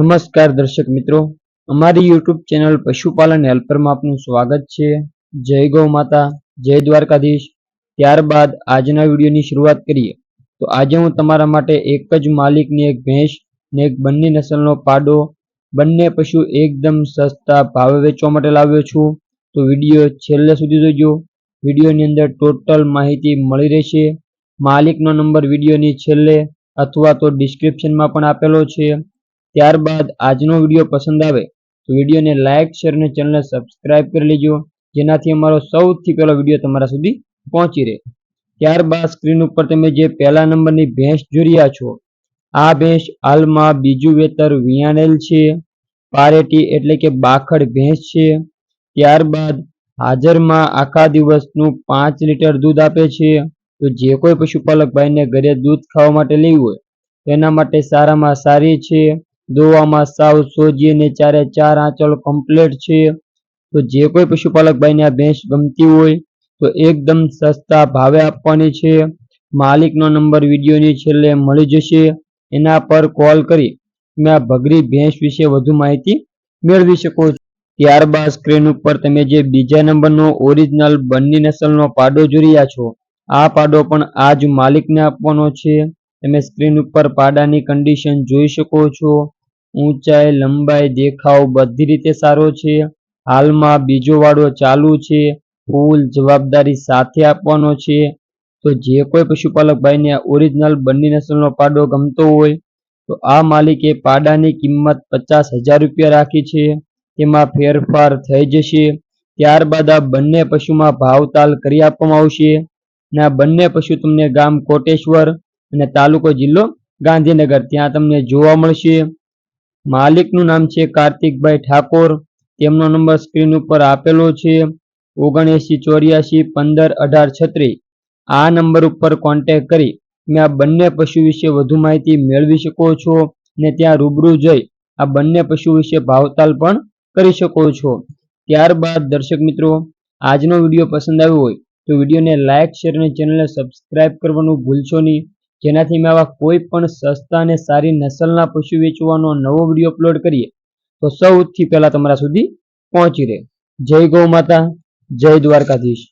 નમસ્કાર દર્શક મિત્રો. અમારી યુટ્યુબ ચેનલ પશુપાલન હેલ્પરમાં આપનું સ્વાગત છે. જય ગૌ માતા, જય દ્વારકાધીશ. ત્યારબાદ આજના વિડીયોની શરૂઆત કરીએ. તો આજે હું તમારા માટે એક જ માલિકની એક ભેંસ ને એક બંને નસલનો પાડો, બંને પશુ એકદમ સસ્તા ભાવે વેચવા માટે લાવ્યો છું. તો વીડિયો છેલ્લે સુધી જોજો. વિડીયોની અંદર ટોટલ માહિતી મળી રહેશે. માલિકનો નંબર વિડીયોની છેલ્લે અથવા તો ડિસ્ક્રિપ્શનમાં પણ આપેલો છે. ત્યારબાદ આજનો વીડિયો પસંદ આવે તો વિડીયોને લાઇક શેર અને ચેનલને સબસ્ક્રાઇબ કરી લેજો, જેનાથી અમારો સૌથી પહેલો વીડિયો તમારા સુધી પહોંચી રહે. ત્યારબાદ સ્ક્રીન ઉપર તમે જે પહેલા નંબરની ભેંસ જોઈ રહ્યા છો, આ ભેંસ હાલમાં બીજું વેતર વિયાણેલ છે, પારેટી એટલે કે બાખડ ભેંસ છે. ત્યારબાદ હાજરમાં આખા દિવસનું પાંચ લીટર દૂધ આપે છે, તો જે કોઈ પશુપાલક ભાઈને ઘરે દૂધ ખાવા માટે લેવું હોય, તેના માટે સારામાં સારી છે. દોવામાં સાવ સોજી અને ચારે ચાર આંચળ કમ્પ્લીટ છે. તો જે કોઈ પશુપાલક ભાઈને આ ભેંસ ગમતી હોય તો એકદમ સસ્તા ભાવે આપવાની છે. માલિકનો નંબર વિડીયોની છેલ્લે મળી જશે. એના પર કોલ કરી તમે આ ભગરી ભેંસ વિશે વધુ માહિતી મેળવી શકો છો. ત્યારબાદ સ્ક્રીન ઉપર તમે જે બીજા નંબરનો ઓરિજિનલ બન્ની નસલનો પાડો જોઈ રહ્યા છો, આ પાડો પણ આ જ માલિકને આપવાનો છે. તમે સ્ક્રીન ઉપર પાડાની કન્ડિશન જોઈ શકો છો. ઊંચાઈ, લંબાઈ, દેખાવ બધી રીતે સારો છે. હાલમાં બીજો વાડો ચાલુ છે. ફૂલ જવાબદારી સાથે આપવાનો છે. તો જે કોઈ પશુપાલક ભાઈને ઓરિજિનલ બંની નસલનો પાડો ગમતો હોય, તો આ માલિકે પાડાની કિંમત પચાસ હજાર રૂપિયા રાખી છે. તેમાં ફેરફાર થઈ જશે. ત્યારબાદ આ બંને પશુમાં ભાવતાલ કરી આપવામાં આવશે. અને આ બંને પશુ તમને ગામ કોટેશ્વર અને તાલુકો જિલ્લો ગાંધીનગર, ત્યાં તમને જોવા મળશે. માલિકનું નામ છે કાર્તિકભાઈ ઠાકોર. તેમનો નંબર સ્ક્રીન ઉપર આપેલો છે. ઓગણએંસી ચોર્યાસી પંદર અઢાર છત્રીસ. આ નંબર ઉપર કોન્ટેક કરી તમે આ બંને પશુ વિશે વધુ માહિતી મેળવી શકો છો અને ત્યાં રૂબરૂ જઈ આ બંને પશુ વિશે ભાવતાલ પણ કરી શકો છો. ત્યારબાદ દર્શક મિત્રો, આજનો વીડિયો પસંદ આવ્યો હોય તો વિડીયોને લાઇક શેર અને ચેનલને સબસ્ક્રાઇબ કરવાનું ભૂલશો નહીં. જેનાથી અમે આવા કોઈ પણ સસ્તા અને સારી નસલના પશુ વેચવાનો નવો વીડિયો અપલોડ કરીએ, તો સૌથી પહેલા તમારા સુધી પહોંચી રહે. જય ગૌ માતા, જય દ્વારકાધીશ.